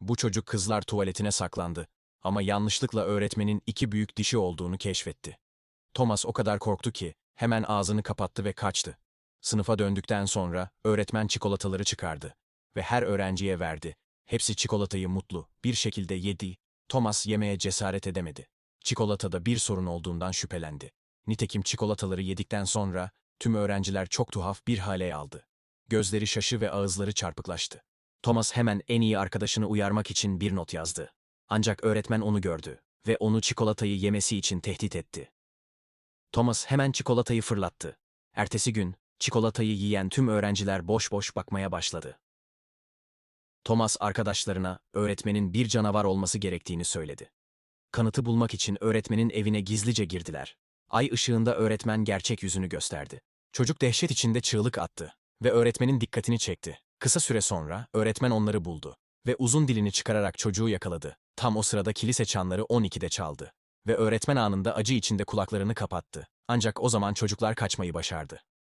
Bu çocuk kızlar tuvaletine saklandı ama yanlışlıkla öğretmenin iki büyük dişi olduğunu keşfetti. Thomas o kadar korktu ki hemen ağzını kapattı ve kaçtı. Sınıfa döndükten sonra öğretmen çikolataları çıkardı ve her öğrenciye verdi. Hepsi çikolatayı mutlu bir şekilde yedi. Thomas yemeye cesaret edemedi. Çikolatada bir sorun olduğundan şüphelendi. Nitekim çikolataları yedikten sonra tüm öğrenciler çok tuhaf bir hale aldı. Gözleri şaşı ve ağızları çarpıklaştı. Thomas hemen en iyi arkadaşını uyarmak için bir not yazdı. Ancak öğretmen onu gördü ve onu çikolatayı yemesi için tehdit etti. Thomas hemen çikolatayı fırlattı. Ertesi gün çikolatayı yiyen tüm öğrenciler boş boş bakmaya başladı. Thomas arkadaşlarına öğretmenin bir canavar olması gerektiğini söyledi. Kanıtı bulmak için öğretmenin evine gizlice girdiler. Ay ışığında öğretmen gerçek yüzünü gösterdi. Çocuk dehşet içinde çığlık attı ve öğretmenin dikkatini çekti. Kısa süre sonra öğretmen onları buldu ve uzun dilini çıkararak çocuğu yakaladı. Tam o sırada kilise çanları 12'de çaldı ve öğretmen anında acı içinde kulaklarını kapattı. Ancak o zaman çocuklar kaçmayı başardı.